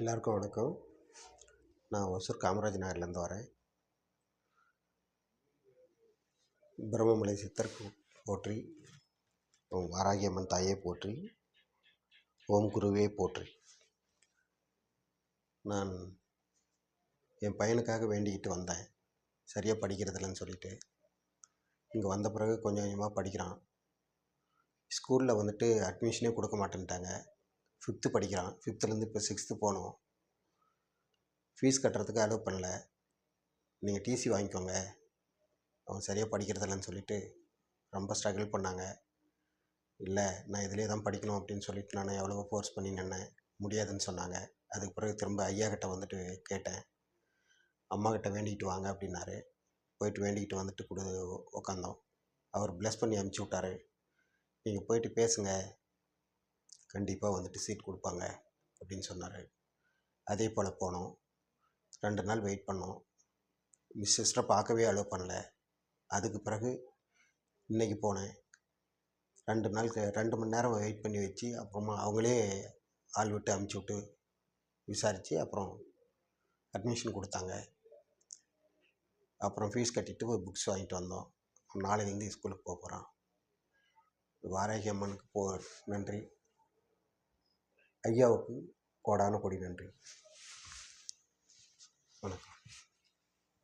எல்லாருக்கும் வணக்கம். நான் ஒசூர் காமராஜ் நகர்லேருந்து வரேன். பிரம்மமலை சித்தர் போற்றி ஓம் வாராகி அம்மன் தாயே போற்றி ஓம் குருவே போற்றி. நான் என் பையனுக்காக வேண்டிக்கிட்டு வந்தேன். சரியாக படிக்கிறதில்லன்னு சொல்லிட்டு. இங்கே வந்த பிறகு கொஞ்சம் கொஞ்சமாக படிக்கிறான். ஸ்கூலில் வந்துட்டு அட்மிஷனே கொடுக்க மாட்டேன்ட்டாங்க. ஃபிஃப்த்து படிக்கிறான். ஃபிஃப்த்துலேருந்து இப்போ சிக்ஸ்த்து போகணும். ஃபீஸ் கட்டுறதுக்கு அலோவ் பண்ணல. நீங்கள் டிசி வாங்கிக்கோங்க. அவன் சரியாக படிக்கிறதில்லன்னு சொல்லிட்டு ரொம்ப ஸ்ட்ரகிள் பண்ணாங்க. இல்லை நான் இதிலே தான் படிக்கணும் அப்படின்னு சொல்லிட்டு நான் எவ்வளவோ ஃபோர்ஸ் பண்ணி நின்னேன். முடியாதுன்னு சொன்னாங்க. அதுக்கு பிறகு திரும்ப ஐயா கிட்ட வந்துட்டு கேட்டேன். அம்மா கிட்ட வேண்டிக்கிட்டு வாங்க அப்படின்னாரு. போயிட்டு வேண்டிக்கிட்டு வந்துட்டு கொடு உக்காந்தோம். அவர் ப்ளஸ் பண்ணி அனுப்பிச்சி விட்டாரு. நீங்கள் போயிட்டு பேசுங்க. கண்டிப்பாக வந்துட்டு சீட் கொடுப்பாங்க அப்படின்னு சொன்னார். அதே போல் போனோம். ரெண்டு நாள் வெயிட் பண்ணோம். மிஸ் சிஸ்டரை பார்க்கவே அலோவ் பண்ணல. அதுக்கு பிறகு இன்னைக்கு போனேன். ரெண்டு நாள் ரெண்டு மணி நேரம் வெயிட் பண்ணி வச்சு அப்புறமா அவங்களே ஆள் விட்டு அமுச்சு விட்டு விசாரித்து அப்புறம் அட்மிஷன் கொடுத்தாங்க. அப்புறம் ஃபீஸ் கட்டிட்டு புக்ஸ் வாங்கிட்டு வந்தோம். நாளையிலேருந்து ஸ்கூலுக்கு போக போகிறான் வாராகி அம்மனுக்கு போ நன்றி. ஐயாவுக்கு கோடான கொடி நன்றி